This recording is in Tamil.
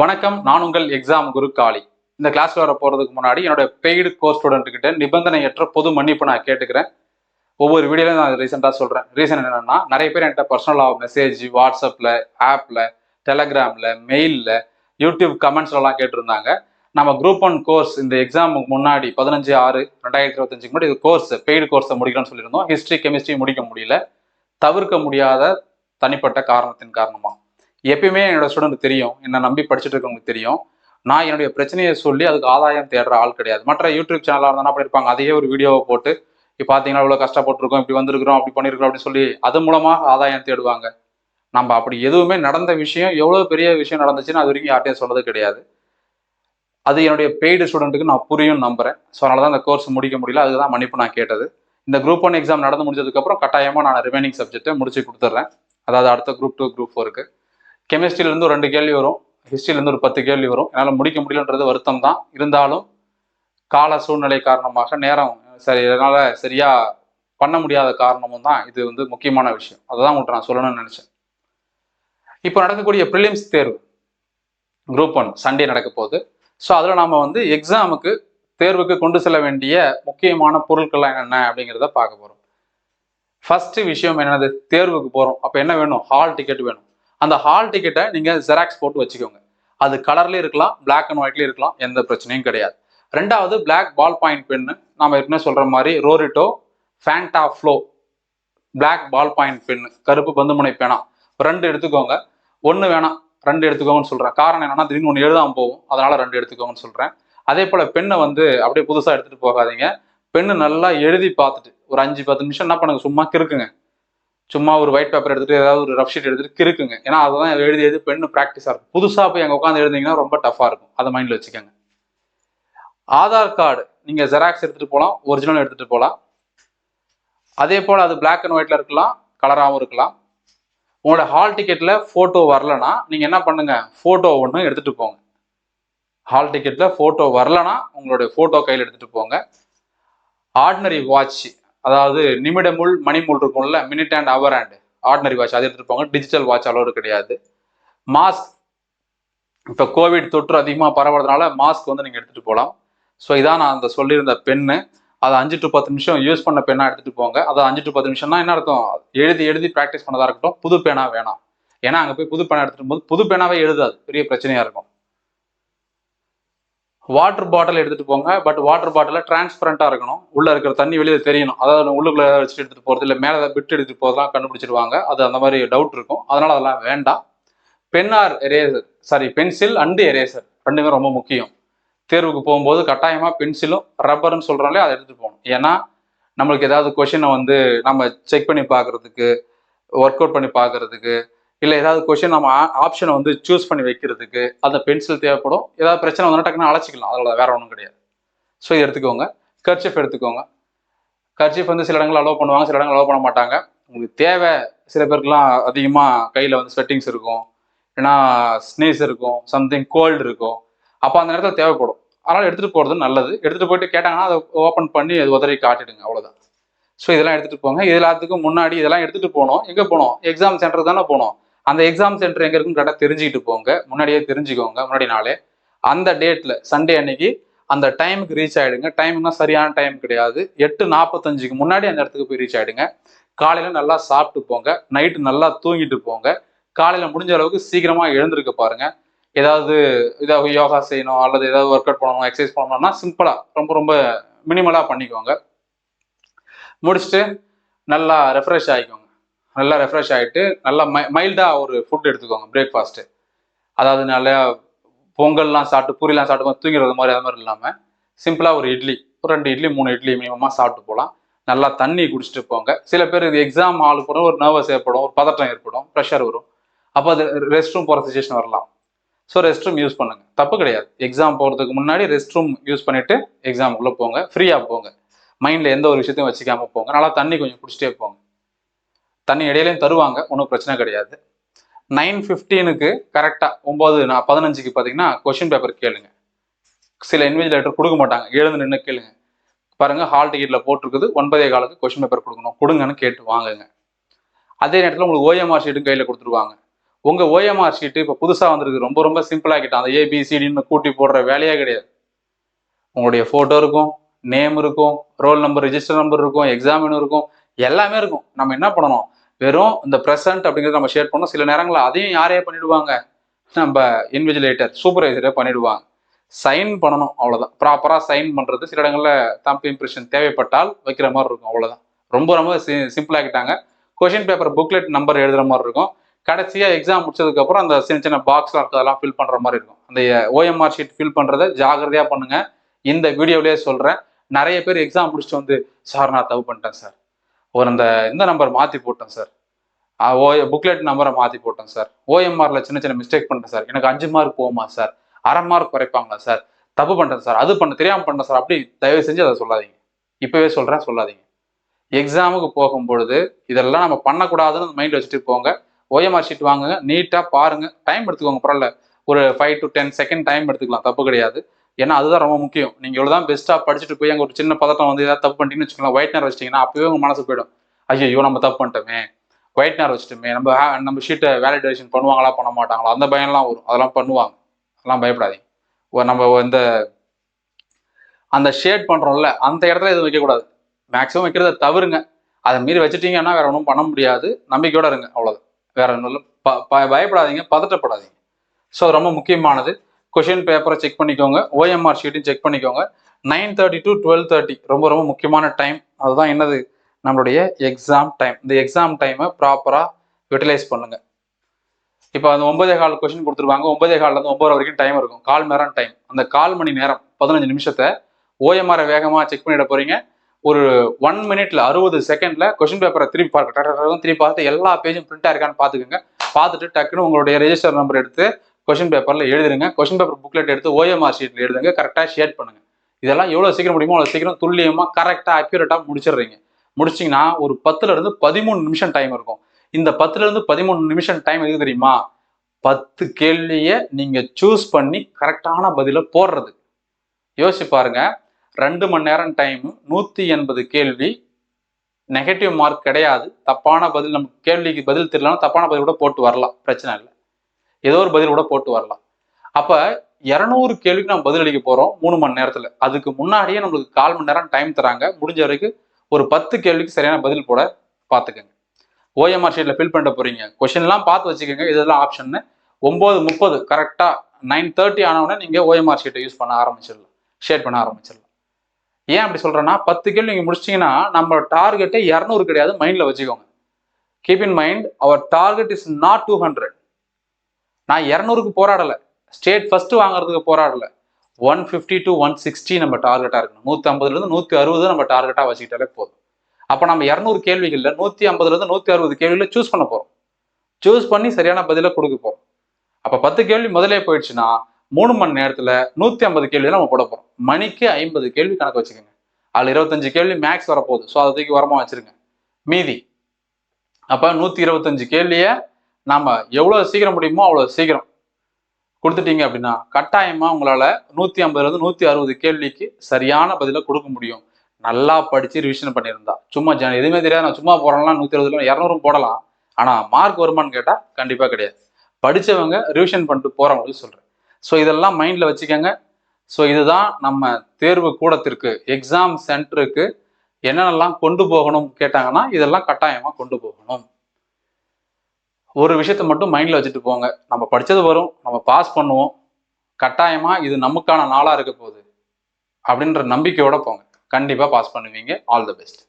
வணக்கம் நான் உங்கள் எக்ஸாம் குரு காளி. இந்த கிளாஸ்ல வர போறதுக்கு முன்னாடி என்னோட பெய்டு கோர்ஸ் ஸ்டூடெண்ட்டுக்கிட்ட நிபந்தனையற்ற பொது மன்னிப்பு நான் கேட்டுக்கிறேன். ஒவ்வொரு வீடியோலையும் நான் ரீசெண்டாக சொல்றேன். ரீசன் என்னன்னா நிறைய பேர் என்கிட்ட பர்சனலாக மெசேஜ் வாட்ஸ்அப்ல ஆப்ல டெலகிராம்ல மெயிலில் யூடியூப் கமெண்ட்ஸ்லாம் கேட்டிருந்தாங்க. நம்ம குரூப் ஒன் கோர்ஸ் இந்த எக்ஸாமுக்கு முன்னாடி பதினஞ்சு ஆறு ரெண்டாயிரத்தி இருபத்தஞ்சுக்கு முன்னாடி இது கோர்ஸ் பெய்டு கோர்ஸை முடிக்கணும்னு சொல்லியிருந்தோம். ஹிஸ்ட்ரி கெமிஸ்ட்ரி முடிக்க முடியல. தவிர்க்க முடியாத தனிப்பட்ட காரணத்தின் காரணமாக எப்பயுமே என்னோட ஸ்டூடெண்ட் தெரியும். என்னை நம்பி படிச்சுட்டு இருக்கவங்களுக்கு தெரியும். நான் என்னுடைய பிரச்சனையை சொல்லி அதுக்கு ஆதாயம் தேடுற ஆள் கிடையாது. மற்ற யூடியூப் சேனலாக இருந்தால் அப்படி பண்ணியிருப்பாங்க அதையே ஒரு வீடியோவை போட்டு இப்போ பார்த்தீங்கன்னா இவ்வளோ கஷ்டப்பட்டுருக்கோம் இப்படி வந்திருக்கிறோம் அப்படி பண்ணியிருக்கிறோம் அப்படின்னு சொல்லி அது மூலமாக ஆதாயம் தேடுவாங்க. நம்ம அப்படி எதுவுமே நடந்த விஷயம் எவ்வளோ பெரிய விஷயம் நடந்துச்சுன்னு அது வரைக்கும் யார்ட்டையும் சொன்னது கிடையாது. அது என்னுடைய பெய்டு ஸ்டூடெண்ட்டுக்கு நான் புரியும் நம்புறேன். ஸோ அதனால தான் அந்த கோர்ஸ் முடிக்க முடியல. அதுக்கு தான் மன்னிப்பு நான் கேட்டது. இந்த குரூப் ஒன் எக்ஸாம் நடந்து முடிஞ்சதுக்கப்புறம் கட்டாயமாக நான் ரிமைனிங் சப்ஜெக்ட்டை முடிச்சு கொடுத்துட்றேன் அதாவது அடுத்த குரூப் டூ குரூப் ஃபோருக்கு கெமிஸ்ட்ரியிலேருந்து ஒரு ரெண்டு கேள்வி வரும். ஹிஸ்ட்ரியிலேருந்து ஒரு பத்து கேள்வி வரும். என்னால் முடிக்க முடியலன்றது வருத்தம் தான். இருந்தாலும் கால சூழ்நிலை காரணமாக நேரம் சரி இதனால் சரியாக பண்ண முடியாத காரணமும் தான் இது வந்து முக்கியமான விஷயம். அதை தான் உங்கள்கிட்ட நான் சொல்லணும்னு நினச்சேன். இப்போ நடக்கக்கூடிய ப்ரிலிம்ஸ் தேர்வு. குரூப் ஒன் சண்டே நடக்க போகுது. ஸோ அதில் நாம் வந்து எக்ஸாமுக்கு தேர்வுக்கு கொண்டு செல்ல வேண்டிய முக்கியமான பொருட்கள்லாம் என்னென்ன அப்படிங்கிறத பார்க்க போகிறோம் ஃபஸ்ட்டு விஷயம் என்னது? தேர்வுக்கு போகிறோம் அப்போ என்ன வேணும்? ஹால் டிக்கெட் வேணும். அந்த ஹால் டிக்கெட்டை நீங்கள் ஜெராக்ஸ் போட்டு வச்சுக்கோங்க. அது கலர்லேயும் இருக்கலாம் பிளாக் அண்ட் ஒயிட்லேயும் இருக்கலாம் எந்த பிரச்சனையும் கிடையாது. ரெண்டாவது பிளாக் பால் பாயிண்ட் பென்னு நம்ம ஏற்கனவே சொல்கிற மாதிரி Rorito Fanta flow black ball point pen கருப்பு பந்து முனை பேனா. ரெண்டு எடுத்துக்கோங்க. ஒன்று வேணாம் ரெண்டு எடுத்துக்கோங்கன்னு சொல்கிறேன் காரணம் என்னன்னா திடீர்னு ஒன்று எழுதாம போகும். அதனால் ரெண்டு எடுத்துக்கோங்கன்னு சொல்கிறேன் அதே போல் பெண்ணை வந்து அப்படியே புதுசாக எடுத்துகிட்டு போகாதீங்க. பெண்ணு நல்லா எழுதி பார்த்துட்டு ஒரு அஞ்சு பத்து நிமிஷம் என்ன பண்ணுங்க சும்மா கிறுக்குங்க. சும்மா ஒரு ஒயிட் பேப்பர் எடுத்துட்டு ஏதாவது ஒரு ரஃப் ஷீட் எடுத்துட்டு கிறுக்குங்க. ஏன்னா அதுதான் எழுதி எழுதி பெண்ணு ப்ராக்டிஸாக இருக்கும். புதுசாக போய் அங்கே உட்காந்து எழுதிங்கன்னா ரொம்ப டஃப்பாக இருக்கும். அதை மைண்டில் வச்சுக்கோங்க. ஆதார் கார்டு நீங்கள் ஜெராக்ஸ் எடுத்துகிட்டு போகலாம் ஒரிஜினல் எடுத்துகிட்டு போகலாம் அதே போல் அது பிளாக் அண்ட் ஒயிட்டில் இருக்கலாம் கலராகவும் இருக்கலாம். உங்களோட ஹால் டிக்கெட்டில் ஃபோட்டோ வரலன்னா நீங்கள் என்ன பண்ணுங்கள் ஃபோட்டோ ஒன்று எடுத்துகிட்டு போங்க. ஹால் டிக்கெட்டில் ஃபோட்டோ வரலன்னா உங்களுடைய ஃபோட்டோ கையில் எடுத்துகிட்டு போங்க. ஆர்டினரி வாட்ச் அதாவது நிமிடமுள் மணிமுள் இருக்கும்ல minute and hour and ordinary watch அது எடுத்துகிட்டு டிஜிட்டல் வாட்ச் அளவு கிடையாது. மாஸ்க் இப்போ கோவிட் தொற்று அதிகமாக பரவுறதுனால மாஸ்க் வந்து நீங்கள் எடுத்துகிட்டு போகலாம் ஸோ இதான் நான் அந்த சொல்லியிருந்த பெண்ணு அதை அஞ்சு டு பத்து நிமிஷம் யூஸ் பண்ண பெண்ணாக எடுத்துகிட்டு போங்க. அதை அஞ்சு டு பத்து நிமிஷம்னா என்ன அர்த்தம்? எழுதி எழுதி ப்ராக்டிஸ் பண்ணதாக இருக்கட்டும் புது பேனா வேணாம். ஏன்னா அங்கே போய் புது பேனா எடுத்துகிட்டு போது புது பேனாவே எழுதாது. பெரிய பிரச்சனையாக இருக்கும். வாட்டர் பாட்டில் எடுத்துகிட்டு போங்க. பட் வாட்டர் பாட்டில் டிரான்ஸ்பரண்ட்டாக இருக்கணும். உள்ளே இருக்கிற தண்ணி வெளியில் தெரியணும். அதாவது உள்ளுக்குள்ள வச்சுட்டு எடுத்துட்டு போகிறது இல்லை மேலே பிட் எடுத்துகிட்டு போறதெல்லாம் கண்டுபிடிச்சிருவாங்க. அது அந்த மாதிரி டவுட் இருக்கும். அதனால் அதெல்லாம் வேண்டாம். Pen or eraser sorry pencil and eraser ரெண்டுமே ரொம்ப முக்கியம். தேர்வுக்கு போகும்போது கட்டாயமாக பென்சிலும் ரப்பர்னு சொல்கிறாங்களே அதை எடுத்துகிட்டு போகணும். ஏன்னா நம்மளுக்கு ஏதாவது கொஷினை வந்து நம்ம செக் பண்ணி பார்க்குறதுக்கு ஒர்க் அவுட் பண்ணி பார்க்கறதுக்கு இல்லை ஏதாவது கொஷின் நம்ம ஆப்ஷனை வந்து சூஸ் பண்ணி வைக்கிறதுக்கு அந்த பென்சில் தேவைப்படும். ஏதாவது பிரச்சனை வந்தால் டக்குன்னு அழைச்சிக்கலாம். அதில் வேற ஒன்றும் கிடையாது. ஸோ இது எடுத்துக்கோங்க. கர்ச்சிஃப் எடுத்துக்கோங்க. கர்ச்சிஃப் வந்து சில இடங்கள் அலோவ் பண்ணுவாங்க சில இடங்கள் அலோவ் பண்ண மாட்டாங்க. உங்களுக்கு தேவை. சில பேருக்குலாம் அதிகமாக கையில் வந்து ஸ்வெட்டிங்ஸ் இருக்கும். ஏன்னா ஸ்னீஸ் இருக்கும். சம்திங் கோல்டு இருக்கும். அப்போ அந்த நேரத்தில் தேவைப்படும். அதனால் எடுத்துகிட்டு போகிறது நல்லது. எடுத்துகிட்டு போயிட்டு கேட்டாங்கன்னா அதை ஓப்பன் பண்ணி அது உதறி காட்டிடுங்க. அவ்வளோதான் ஸோ இதெல்லாம் எடுத்துகிட்டு போங்க. இது எல்லாத்துக்கும் முன்னாடி இதெல்லாம் எடுத்துகிட்டு போனோம். எங்கே போகணும் எக்ஸாம் சென்டர் தானே போனோம். அந்த எக்ஸாம் சென்டர் எங்கே இருக்குன்னு கரெக்டாக தெரிஞ்சுக்கிட்டு போங்க. முன்னாடியே தெரிஞ்சுக்கோங்க முன்னாடி நாளே அந்த டேட்டில் சண்டே அன்னைக்கு அந்த டைமுக்கு ரீச் ஆகிடுங்க டைம்னா சரியான டைம் கிடையாது. எட்டு நாற்பத்தஞ்சுக்கு முன்னாடி அந்த இடத்துக்கு போய் ரீச் ஆயிடுங்க. காலையில் நல்லா சாப்பிட்டு போங்க. நைட்டு நல்லா தூங்கிட்டு போங்க. காலையில் முடிஞ்ச அளவுக்கு சீக்கிரமாக எழுந்திருக்க பாருங்க. ஏதாவது ஏதாவது யோகா செய்யணும் அல்லது ஏதாவது ஒர்க் அவுட் பண்ணணும் எக்ஸசைஸ் பண்ணணும்னா சிம்பிளாக ரொம்ப ரொம்ப மினிமலாக பண்ணிக்கோங்க. முடிச்சுட்டு நல்லா ரெஃப்ரெஷ் ஆகிக்கோங்க. நல்லா ரெஃப்ரெஷ் ஆகிட்டு நல்லா மை மைல்டாக ஒரு ஃபுட் எடுத்துக்கோங்க பிரேக்ஃபாஸ்ட்டு அதாவது நல்லா பொங்கல்லாம் சாப்பிட்டு பூரிலாம் சாப்பிட்டு தூங்கிறது மாதிரி அது மாதிரி இல்லாமல் சிம்பிளாக ஒரு இட்லி ஒரு ரெண்டு இட்லி மூணு இட்லி மினிமமாக சாப்பிட்டு போகலாம். நல்லா தண்ணி குடிச்சிட்டு போங்க. சில பேர் இது எக்ஸாம் ஆள் கூட ஒரு நர்வஸ் ஏற்படும் ஒரு பதட்டம் ஏற்படும் ப்ரெஷர் வரும். அப்போ அது ரெஸ்ட் ரூம் போகிற சுச்சுவேஷன் வரலாம். ஸோ ரெஸ்ட் ரூம் யூஸ் பண்ணுங்க. தப்பு கிடையாது. எக்ஸாம் போகிறதுக்கு முன்னாடி ரெஸ்ட் ரூம் யூஸ் பண்ணிட்டு எக்ஸாமுக்குள்ளே போங்க. ஃப்ரீயாக போங்க. மைண்டில் எந்த ஒரு விஷயத்தையும் வச்சுக்காமல் போங்க. நல்லா தண்ணி கொஞ்சம் குடிச்சிட்டே போங்க. தண்ணி இடையிலையும் தருவாங்க ஒன்றும் பிரச்சனை கிடையாது. நைன் ஃபிஃப்டீனுக்கு கரெக்டாக ஒம்பது நான் பதினஞ்சுக்கு பார்த்தீங்கன்னா கொஷின் பேப்பர் கேளுங்க. சில இன்விஜிலேட்டர் கொடுக்க மாட்டாங்க எழுந்து நின்று கேளுங்க. பாருங்கள் ஹால் டிக்கெட்டில் போட்டிருக்குது ஒன்பதே காலத்துக்கு கொஷின் பேப்பர் கொடுக்கணும் கொடுங்கன்னு கேட்டு வாங்குங்க. அதே நேரத்தில் உங்களுக்கு ஓஎம்ஆர் ஷீட்டும் கையில் கொடுத்துருவாங்க. உங்கள் ஓஎம்ஆர் ஷீட்டு இப்போ புதுசாக வந்திருக்கு ரொம்ப ரொம்ப சிம்பிள் அந்த ஏபிசிடின்னு கூட்டி போடுற வேலையே கிடையாது. உங்களுடைய ஃபோட்டோ இருக்கும் நேம் இருக்கும் ரோல் நம்பர் ரிஜிஸ்டர் நம்பர் இருக்கும் எக்ஸாமின் இருக்கும். எல்லாமே இருக்கும். நம்ம என்ன பண்ணணும்? வெறும் இந்த ப்ரெசன்ட் அப்படிங்கிறத நம்ம ஷேர் பண்ணோம் சில நேரங்களில் அதையும் யாரே பண்ணிடுவாங்க? நம்ம இன்விஜிலேட்டர் சூப்பர்வைசரே பண்ணிடுவாங்க. சைன் பண்ணணும் அவ்வளோதான் ப்ராப்பராக சைன் பண்ணுறது சில இடங்களில் தம்பி இம்ப்ரெஷன் தேவைப்பட்டால் வைக்கிற மாதிரி இருக்கும். அவ்வளோதான் ரொம்ப ரொம்ப சி சிம்பிளாகிட்டாங்க கொஷின் பேப்பர் புக்லெட் நம்பர் எழுதுகிற மாதிரி இருக்கும். கடைசியாக எக்ஸாம் முடிச்சதுக்கப்புறம் அந்த சின்ன சின்ன பாக்ஸ்லாம் இருக்கிறதெல்லாம் ஃபில் பண்ணுற மாதிரி இருக்கும். அந்த ஓஎம்ஆர் ஷீட் ஃபில் பண்ணுறதை ஜாகிரதையாக பண்ணுங்கள் இந்த வீடியோவிலேயே சொல்கிறேன் நிறைய பேர் எக்ஸாம் முடிச்சுட்டு வந்து சார் நான் தப்பு பண்ணிட்டேன் சார். ஒரு அந்த இந்த நம்பர் மாற்றி போட்டேன் சார் ஓ புக்லெட் நம்பரை மாற்றி போட்டேன் சார் ஓஎம்ஆர்ல சின்ன சின்ன மிஸ்டேக் பண்ணிட்டேன் சார் எனக்கு அஞ்சு மார்க் போகுமா சார் அரை மார்க் குறைப்பாங்களா சார் தப்பு பண்ணுறேன் சார் அது பண்ண தெரியாமல் பண்ணேன் சார் அப்படி தயவு செஞ்சு அதை சொல்லாதீங்க. இப்போவே சொல்கிறேன் சொல்லாதீங்க. எக்ஸாமுக்கு போகும்பொழுது இதெல்லாம் நம்ம பண்ணக்கூடாதுன்னு மைண்ட் வச்சுட்டு போங்க. ஓஎம்ஆர் ஷீட் வாங்குங்க நீட்டாக பாருங்கள் டைம் எடுத்துக்கோங்க பரவாயில்ல. ஒரு five to ten second time எடுத்துக்கலாம் தப்பு கிடையாது. ஏன்னா அதுதான் ரொம்ப முக்கியம். நீங்கள் எவ்வளோ தான் பெஸ்ட்டாக படிச்சுட்டு போய் அங்கே ஒரு சின்ன பதட்டம் வந்து ஏதாவது தப்பு பண்ணிட்டீங்கன்னு வச்சுக்கலாம் ஒயிட்னர் வச்சிட்டிங்கன்னா அப்பவே உங்கள் மனசு போயிடும். ஐயோ நம்ம தப்பு பண்ணிட்டோமே. ஒயிட்னர் வச்சுட்டுமே. நம்ம நம்ம ஷீட்டை வேலிடேஷன் பண்ணுவாங்களா பண்ண மாட்டாங்களா? அந்த பயம்லாம் வரும். அதெல்லாம் பண்ணுவாங்க. அதெல்லாம் பயப்படாதீங்க. நம்ம இந்த அந்த ஷேட் பண்ணுறோம்ல அந்த இடத்துல எதுவும் வைக்கக்கூடாது. மேக்ஸிமம் வைக்கிறத தவிருங்க அதை மீறி வச்சுட்டீங்கன்னா வேற ஒன்றும் பண்ண முடியாது. நம்பிக்கையோட இருங்க. அவ்வளோதான் வேற ஒன்றும் இல்லை. ப பயப்படாதீங்க. பதட்டப்படாதீங்க. ஸோ ரொம்ப முக்கியமானது. கொஷின் பேப்பரை செக் பண்ணிக்கோங்க. ஓஎம்ஆர் ஷீட்டையும் செக் பண்ணிக்கோங்க. Nine thirty to twelve thirty ரொம்ப ரொம்ப முக்கியமான டைம் அதுதான் என்னது? நம்மளுடைய எக்ஸாம் டைம் இந்த எக்ஸாம் டைமை ப்ராப்பராக யூட்டிலைஸ் பண்ணுங்க. இப்போ அந்த ஒன்பதே கால் கொஷின் கொடுத்துருவாங்க. ஒன்பதே கால்லேருந்து ஒன்பது வரைக்கும் டைம் இருக்கும். கால் நேரம் டைம் அந்த கால் மணி நேரம் பதினஞ்சு நிமிஷத்தை ஓஎம்ஆரை வேகமாக செக் பண்ணிட போறீங்க. ஒரு ஒன் மினிட்ல அறுபது செகண்ட்ல கொஷின் பேப்பரை திருப்பி பார்க்க திருப்பி பார்த்து எல்லா பேஜும் பிரிண்ட் இருக்கான்னு பார்த்துக்கோங்க. பார்த்துட்டு டக்குன்னு உங்களுடைய ரெஜிஸ்டர் நம்பர் எடுத்து கொஷின் பேப்பரில் எழுதுருங்க. கொஷின் பேப்பர் புக்லெட் எடுத்து ஓஎம்ஆர் ஷீட்ல எழுதுங்க. கரெக்டாக ஷேர் பண்ணுங்க. இதெல்லாம் எவ்வளோ சீக்கிரம் முடியுமோ அவ்வளோ சீக்கிரம் துல்லியமாக கரெக்டாக அக்யூரேட்டாக முடிச்சிடுறீங்க. முடிச்சிங்கன்னா ஒரு பத்துலேருந்து பதிமூணு நிமிஷம் டைம் இருக்கும். இந்த பத்துலேருந்து பதிமூணு நிமிஷம் டைம் எது தெரியுமா? பத்து கேள்வியை நீங்கள் சூஸ் பண்ணி கரெக்டான பதிலை போடுறது. யோசிச்சு பாருங்க. ரெண்டு மணி நேரம் டைம் நூற்றி எண்பது கேள்வி நெகட்டிவ் மார்க் கிடையாது. தப்பான பதில் நம்ம கேள்விக்கு பதில் தெரியலனா தப்பான பதில் கூட போட்டு வரலாம். பிரச்சனை இல்லை. ஏதோ ஒரு பதில் கூட போட்டு வரலாம். அப்ப இரநூறு கேள்விக்கு நம்ம பதிலளிக்க போறோம் மூணு மணி நேரத்துல. அதுக்கு முன்னாடியே நம்மளுக்கு கால் மணி நேரம் டைம் தராங்க. முடிஞ்ச வரைக்கும் ஒரு பத்து கேள்விக்கு சரியான பதில் போட பார்த்துக்கங்க ஓஎம்ஆர் ஷீட்ல ஃபில் பண்ண போறீங்க. கொஷின்லாம் பார்த்து வச்சுக்கோங்க. இதெல்லாம் ஆப்ஷன் ஒன்பது முப்பது கரெக்டா நைன் தேர்ட்டி ஆனவுடனே நீங்க ஓஎம்ஆர் ஷீட்டை யூஸ் பண்ண ஆரம்பிச்சிடலாம். ஷேர் பண்ண ஆரம்பிச்சிடலாம். ஏன் அப்படி சொல்றேன்னா பத்து கேள்வி நீங்க முடிச்சிங்கன்னா நம்ம டார்கெட்டே இரநூறு கிடையாது. மைண்ட்ல வச்சுக்கோங்க. Keep in mind our target is not two hundred நான் இரநூறுக்கு போராடலை. ஸ்டேட் ஃபர்ஸ்ட் வாங்குறதுக்கு போராடலை. One fifty to one sixty நம்ம டார்கெட்டாக இருக்கணும். நூற்றி ஐம்பதுலேருந்து நூற்றி அறுபது நம்ம டார்கெட்டாக வச்சுக்கிட்டாலே போதும். அப்போ நம்ம இரநூறு கேள்விகளில் நூற்றி ஐம்பதுலேருந்து நூற்றி அறுபது கேள்வியில் சூஸ் பண்ண போகிறோம் சூஸ் பண்ணி சரியான பதிலை கொடுக்க போகிறோம் அப்போ பத்து கேள்வி முதலே போயிடுச்சுன்னா மூணு மணி நேரத்தில் நூற்றி ஐம்பது கேள்வி நம்ம போட போகிறோம் மணிக்கு ஐம்பது கேள்வி கணக்கு வச்சுக்கோங்க. அதில் இருபத்தஞ்சு கேள்வி மேக்ஸ் வரப்போகுது. ஸோ அதை தூக்கி உரமாக வச்சுருங்க. மீதி. அப்போ நூற்றி இருபத்தஞ்சு கேள்வியை நாம் எவ்வளோ சீக்கிரம் முடியுமோ அவ்வளோ சீக்கிரம் கொடுத்துட்டீங்க அப்படின்னா கட்டாயமாக உங்களால் நூற்றி ஐம்பதுலேருந்து நூற்றி அறுபது கேள்விக்கு சரியான பதிலை கொடுக்க முடியும். நல்லா படித்து ரிவிஷன் பண்ணியிருந்தா. சும்மா ஜன எதுவுமே தெரியாது. நான் சும்மா போடலாம் நூற்றி அறுபதுல இரநூறும் போடலாம். ஆனால் மார்க் வருமான்னு கேட்டால் கண்டிப்பாக கிடையாது. படிச்சவங்க ரிவிஷன் பண்ணிட்டு போகிறவங்களுக்கு சொல்கிறேன் ஸோ இதெல்லாம் மைண்டில் வச்சுக்கோங்க. ஸோ இதுதான் நம்ம தேர்வு கூடத்திற்கு எக்ஸாம் சென்டருக்கு என்னென்னலாம் கொண்டு போகணும் கேட்டாங்கன்னா இதெல்லாம் கட்டாயமாக கொண்டு போகணும். ஒரு விஷயத்த மட்டும் மைண்டில் வச்சுட்டு போங்க. நம்ம படித்தது வரும் நம்ம பாஸ் பண்ணுவோம். கட்டாயமாக இது நமக்கான நாளாக இருக்க போகுது. அப்படின்ற நம்பிக்கையோட போங்க. கண்டிப்பாக பாஸ் பண்ணுவீங்க. All the best